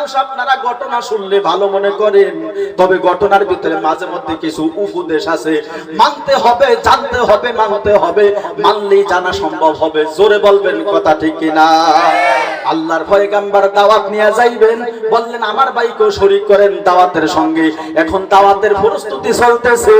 মানুষ আপনারা ঘটনা শুনলে ভালো মনে করেন। তবে ঘটনার ভিতরে মাঝে মধ্যে কিছু উপদেশ আছে। মানতে হবে, জানতে হবে, মানতে হবে। মানলেই জানা সম্ভব হবে। জোরে বলবেন কথা ঠিক কিনা? আল্লাহর পয়গাম্বার দাওয়াত নিয়ে যাইবেন। বললেন, আমার ভাইকেও শরীক করেন দাওয়াতের সঙ্গে। এখন দাওয়াতের প্রস্তুতি চলতেছে।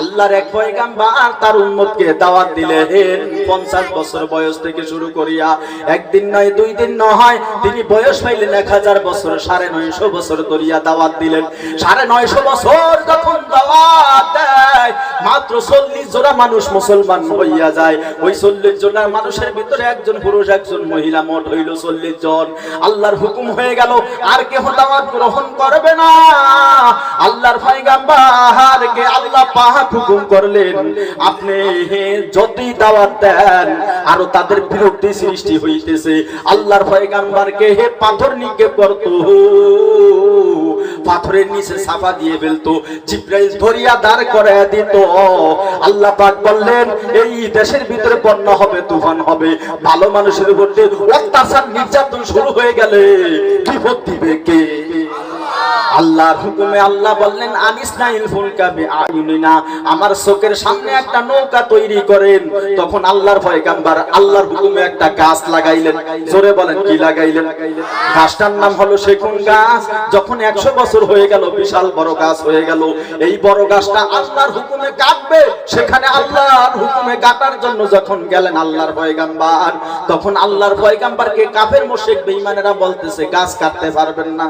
আল্লাহর এক পয়গাম্বার তার উম্মতকে দাওয়াত দিলেন পঞ্চাশ বছর বয়স থেকে শুরু করিয়া, একদিন নয়, দুই দিন নয়, তিনি বয়স পাইলেন এক হাজার বছর, সাড়ে নয়শো বছর ধরিয়া দাওয়াত দিলেন। সাড়ে নয়শো বছর যখন দাওয়াত দেয়, মাত্র চল্লিশ জোড়া মানুষ মুসলমান হইয়া যায়। ওই চল্লিশ জোড়া মানুষের ভিতরে একজন পুরুষ, একজন মহিলা, মোট হইল চল্লিশ জন। আল্লাহর হুকুম হয়ে গেল, আর কেহ দাওয়াত গ্রহণ করবে না। আল্লাহর পয়গাম্বার কে আল্লাহ পাহাড় হুকুম করলেন, আপনি যতই দাওয়াত দেন, আরও তাদের বিরক্তি সৃষ্টি হইতেছে। আল্লাহর পয়গাম্বারকে হে পাথর নিক্ষেপ করতো পাথরের নিচে সাফা দিয়ে ফেলতো, জিব্রাইল ধরিয়া দাঁড় করে দিত। আল্লাহ পাক বললেন, এই দেশের ভিতরে বন্যা হবে, তুফান হবে। ভালো মানুষের উপর অত্যাচার, নির্যাতন শুরু হয়ে গেলে বিপদ দিবে কে? আল্লাহর হুকুমে আল্লাহ বললেন আনিস নাইল ফুলকা বিআয়ুনিনা আমার চোখের সামনে একটা নৌকা তৈরি করেন। তখন আল্লাহর পয়গাম্বার আল্লাহর হুকুমে একটা গাছ লাগাইলেন। জোরে বলেন, কি লাগাইলেন? গাছটার নাম হলো সেগুন গাছ। যখন 100 বছর হয়ে গেল, বিশাল বড় গাছ হয়ে গেল। এই বড় গাছটা আল্লাহর হুকুমে কাটবে। সেখানে আল্লাহর হুকুমে কাটার জন্য যখন গেলেন আল্লাহর পয়গাম্বার, তখন আল্লাহর পয়গাম্বারকে কাফের মুশরিক বেঈমানেরা বলতেছে, গাছ কাটতে পারবেন না।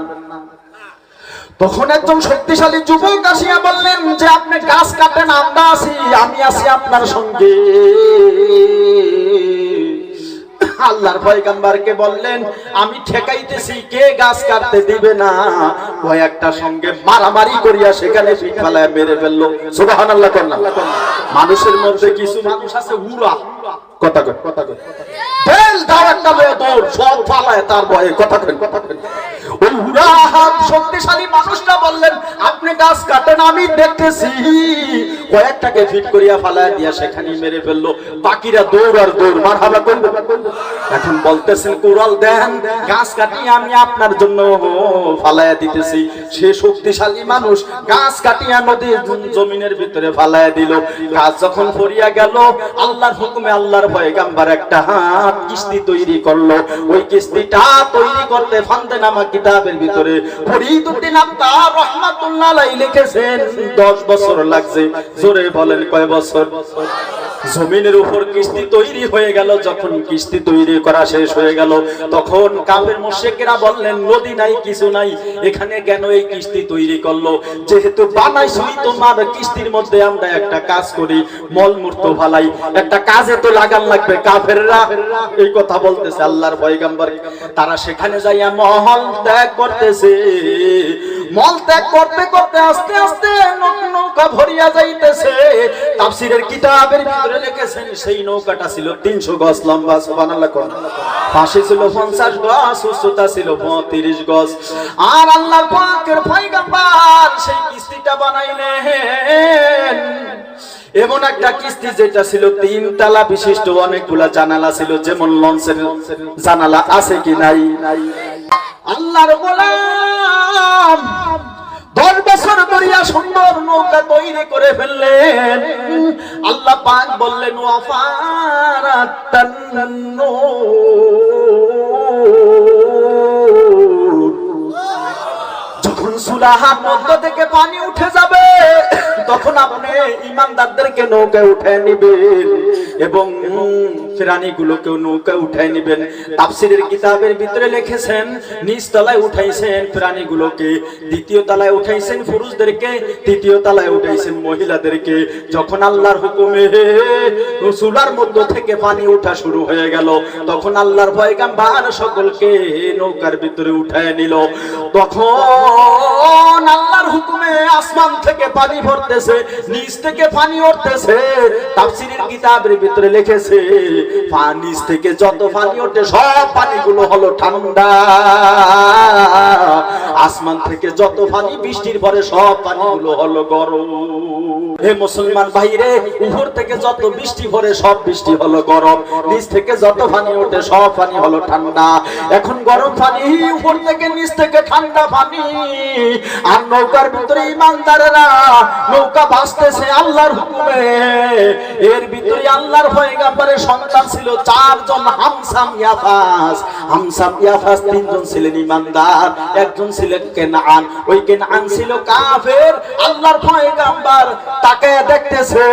তখন একজন শক্তিশালী যুবক আসিয়া বললেন, যে আপনি গাছ কাটেন, আমরা আছি, আমি আছি আপনার সঙ্গে। আল্লাহর পয়গাম্বারকে বললেন, আমি ঠেকাইতেছি, কে গাছ কাটতে দিবে না? কয়েকটা সঙ্গে মারামারি করিয়া সেখানে পিঠ ফালায় মেরে ফেলল। সুবহানাল্লাহ করলাম মানুষের মধ্যে কিছু মানুষ আছে, উড়া। কথা কথা বেল দাও একটা লয়ে দৌড়, সব ফালায় তার ভয়ে কথা কথা ওই শক্তিশালী মানুষটা বললেন, আপনি গাছ কাটেন আমি দেখতেছি। কয়েকটাকে ফিট করিয়া ফালায় দিয়া সেখানে মেরে ফেলল। বাকিরা দৌড় আর দৌড়, মার করবে। এখন বলতেছেন, কুড়াল, দেন, গাছ আমি আপনার জন্য ফালায়া দিতেছি। সে শক্তিশালী মানুষ গাছ কাটিয়া নদীর জমিনের ভিতরে ফালায়া দিল। গাছ যখন পড়িয়া গেল, আল্লাহর হুকুমে আল্লাহর ভয়ে পয়গাম্বার একটা হাত কিস্তি তৈরি করল। ওই কিস্তিটা তৈরি করতে ফান্দে নামা কিতাবের ভিতরে ফরিদুদ্দিন আত্মার রহমাতুল্লাহ আলাইহি লিখেছেন 10 বছর লাগছে। জোরে বলেন, কয় বছর? জমিনের উপর কিস্তি তৈরি হয়ে গেল, যখন কিস্তি তৈরি করা শেষ হয়ে গেল, তখন কাফের মুশরিকরা বললেন, নদী নাই, কিছু নাই। এখানে কেন এই কিস্তি তৈরি করল? যেহেতু বানাইছই তোমার কিস্তির মধ্যে আমরা একটা কাজ করি, মলমূত্র ভালাই একটা কাজে তো লাগান লাগবে, কাফেররা। এই কথা বলতেছে আল্লাহর পয়গাম্বর। তারা সেখানে যাইয়া মহল ত্যাগ করতেছে। মল ত্যাগ করতে করতে আস্তে আস্তে নৌকা ভরিয়া যাইতেছে। তাফসীরের কিতাবের ভিতরে লিখেছেন, সেই নৌকাটা ছিল 300 গজ লম্বা, সুবহানাল্লাহ কোন। পাশে ছিল 50 গজ, উচ্চতা ছিল 35 গজ। আর আল্লাহর পাকের সেই কিস্তিটা বানাইলেন। এমন একটা কিস্তি যেটা ছিল তিন তালা বিশিষ্ট, অনেকগুলা জানালা ছিল, যেমন লঞ্চের জানালা আছে কি নাই নাই? আল্লাহর গোলাম দশ বছর ধরিয়া সুন্দর নৌকা তৈরি করে ফেললেন আল্লাহ পাক বললেন। যখন সুলাহার মধ্য থেকে পানি উঠে যাবে, তখন আপনি ইমানদারদেরকে নৌকায় উঠে নিবেন এবং প্রাণীগুলোকেও নৌকায় উঠাই নিবেন। কিতাবের ভিতরে লিখেছেন তলায় উঠাইছেন প্রাণীগুলোকে দ্বিতীয় তলায় উঠাইছেন পুরুষদেরকে, তৃতীয় তলায় উঠাইছেন মহিলাদেরকে। যখন আল্লাহর হুকুমে মধ্য থেকে পানি ওঠা শুরু হয়ে গেল, তখন আল্লাহর পয়গাম্বার সকলকে নৌকার ভিতরে উঠায় নিল। তখন আল্লাহর হুকুমে আসমান থেকে পানি ভরতেছে, নিচ থেকে পানি উঠতেছে, তাফসীরের কিতাবের ভিতরে লিখেছে, পানি থেকে যত পানি ওঠে সব পানিগুলো হলো ঠান্ডা। আসমান থেকে যত পানি, বৃষ্টির পরে সব পানিগুলো হলো গরম। হে মুসলমান ভাইরে উপর থেকে যত বৃষ্টি পড়ে, সব বৃষ্টি হলো গরম। নিচ থেকে যত পানি ওঠে সব পানি হলো ঠান্ডা। এখন গরম পানি উপর থেকে নিচ থেকে ঠান্ডা। পানি আর নৌকার ভিতরে ইমানদারেরা নৌকা ভাসতেছে আল্লাহর হুকুমে। এর ভিতরে আল্লাহর পয়গাম্বরের সন্তান ছিল চারজন হামসাম ইয়াফাস। হামসাম ইয়াফাস তিনজন ছিলেন ইমানদার, একজন ছিলেন কেনান। ওই কেনান ছিল কাফের। আল্লাহর পয়গাম্বর তাকে দেখতেছে।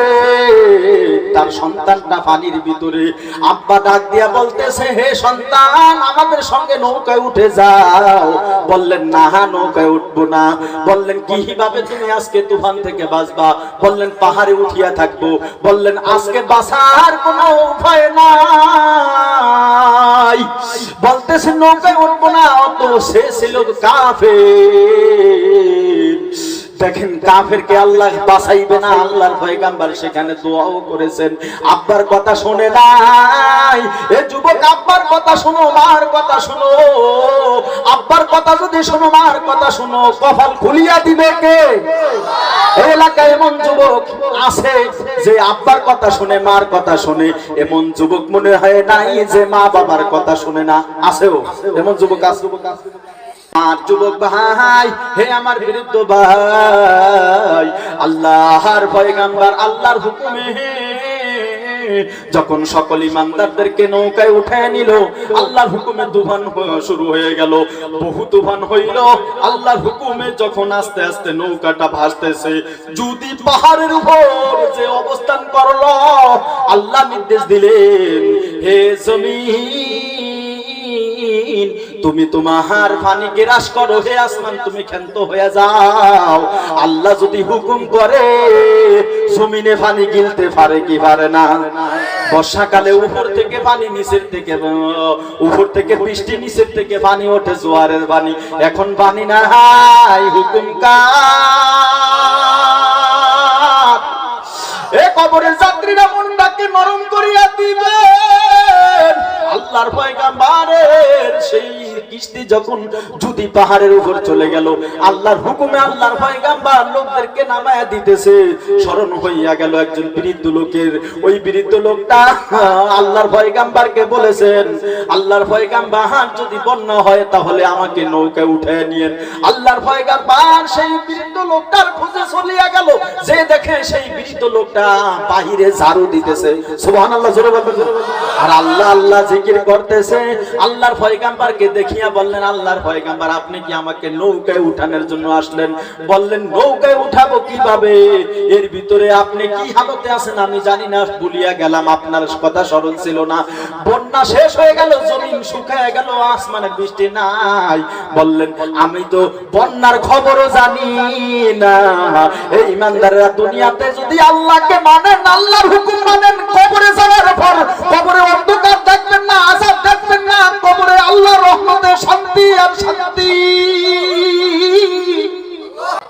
তার সন্তানটা পানির ভিতরে। আব্বা ডাক দিয়া বলতেছে, হে সন্তান, আমাদের সঙ্গে নৌকায় উঠে যাও। বললেন না নৌকায় উঠবো না। বললেন কীভাবে তুমি আজকে তুফান থেকে বাঁচবা? বললেন, পাহাড়ে উঠিয়া থাকব। বললেন, আজকে বাসার কোনো উপায় নাই। বলতেছে, নৌকায় উঠবো না। অত সে ছিল কাফের। দেখেন কাফেরকে আল্লাহ বাঁচাইবে না, আল্লাহর পয়গাম্বার সেখানে দোয়াও করেছেন। আব্বার কথা শুনে নাই। এ যুবক, আব্বার কথা শোনো, মার কথা শোনো। আব্বার কথা যদি শোনো, মার কথা শোনো। কপাল খুলিয়া দিবে কে? এলাকায় এমন যুবক আছে যে আব্বার কথা শুনে, মার কথা শুনে। এমন যুবক মনে হয় নাই যে মা বাবার কথা শুনে না। আছেও? এমন যুবক আছে? আর যুবক ভাই, হে আমার বিরুদ্ধ ভাই, আল্লাহর পয়গাম্বার, আল্লাহর হুকুমে যখন সকল ইমানদারদেরকে নৌকায় উঠায় নিল, আল্লাহর হুকুমে তুফান শুরু হয়ে গেল। বহু তুফান হইল, আল্লাহর হুকুমে যখন আস্তে আস্তে নৌকাটা ভাসতেছে, যদি পাহাড়ের উপর যে অবস্থান করল, আল্লাহ নির্দেশ দিলেন, হে জমিন তুমি তোমার পানি গ্রাস করো, হে আসমান, তুমি ক্ষান্ত হয়ে যাও। আল্লাহ যদি হুকুম করে, জমিনে পানি গিলতে পারে কি পারে না? বর্ষাকালে উপর থেকে পানি নিচের থেকে, উপর থেকে বৃষ্টি নিচের থেকে পানি ওঠে জোয়ারের পানি এখন পানি না হাই হুকুম কার? এ কবরের যাত্রীরা মনটাকে নরম কিস্তি যখন যদি পাহাড়ের উপর চলে গেল, আল্লাহর হুকুমে আল্লাহর পয়গাম্বার লোকদেরকে নামায়া দিতেছে। স্মরণ হইয়া গেল একজন বৃদ্ধ লোকের। ওই বৃদ্ধ লোকটা আল্লাহর পয়গাম্বারকে বলেছেন, আল্লাহর পয়গাম্বার যদি বন্যা হয় তাহলে আমাকে নৌকায় উঠে নিয়েন। আল্লাহর পয়গাম্বার সেই বৃদ্ধ লোকটার খোঁজে চলিয়া গেল। যে দেখে সেই বৃদ্ধ লোকটা বাহিরে ঝাড়ু দিতেছে। সুবহানাল্লাহ, জোরে বলবেন আর আল্লাহ আল্লাহ জিকির করতেছে। আল্লাহর পয়গাম্বারকে দেখিয়া বললেন, আল্লাহর পয়গাম্বার, আপনি কি আমাকে নৌকায় উঠানোর জন্য আসলেন? বললেন, নৌকায় উঠাবো কীভাবে? এর ভিতরে আপনি কি হালতে আছেন আমি জানি না। ভুলিয়া গেলাম, আপনার কথা স্মরণ ছিল না। বন্যা শেষ হয়ে গেল, জমিন শুকায় গেল, আসমানে বৃষ্টি নাই। বললেন, আমি তো বন্যার খবরও জানি না। এই ইমানদাররা দুনিয়াতে যদি আল্লাহকে মানেন, আল্লাহর হুকুম মানেন, কবরে যাওয়ার পর কবরে অন্ধকার দেখবেন না আজাব দেখবেন না, কবরে আল্লাহর রহমতে শান্তি আর শান্তি।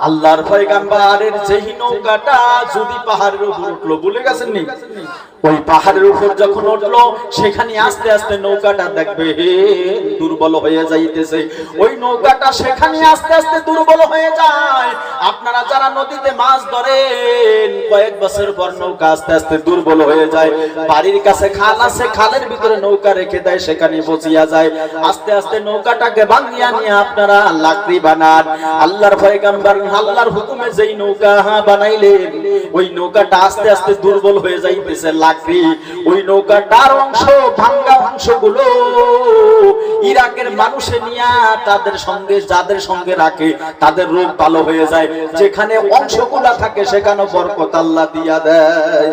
আল্লাহর পয়গাম্বারের যেই নৌকাটা যদি পাহাড়ের উপর উঠল বলে গেছেন নি? ওই পাহাড়ের উপর যখন উঠল, সেখানে আস্তে আস্তে নৌকাটা দেখবে, হে দুর্বল হয়ে যাইতেছে। ওই নৌকাটা সেখানে আস্তে আস্তে দুর্বল হয়ে যায়। আপনারা যারা নদীতে মাছ ধরেন, কয়েক বছর পর নৌকা আস্তে আস্তে দুর্বল হয়ে যায়। বাড়ির কাছে খাল আছে, খালের ভিতরে নৌকা রেখে দেয়, সেখানে বসিয়া যায়। আস্তে আস্তে নৌকাটাকে ভাঙিয়া নিয়ে আপনারা লাকড়ি বানান। আল্লাহর পয়গাম্বার, আল্লাহর হুকুমে যেই নৌকা বানাইলেন, ওই নৌকাটা আস্তে আস্তে দুর্বল হয়ে যাইতেছে লাকড়ি ওই নৌকাটার অংশ, ভাঙ্গা অংশগুলো ইরাকের মানুষে নিয়ে তাদের সঙ্গে, যাদের সঙ্গে রাখে, তাদের রোগ ভালো হয়ে যায়। যেখানে অংশগুলা থাকে, সেখানে বরকত আল্লাহ দিয়া দেয়।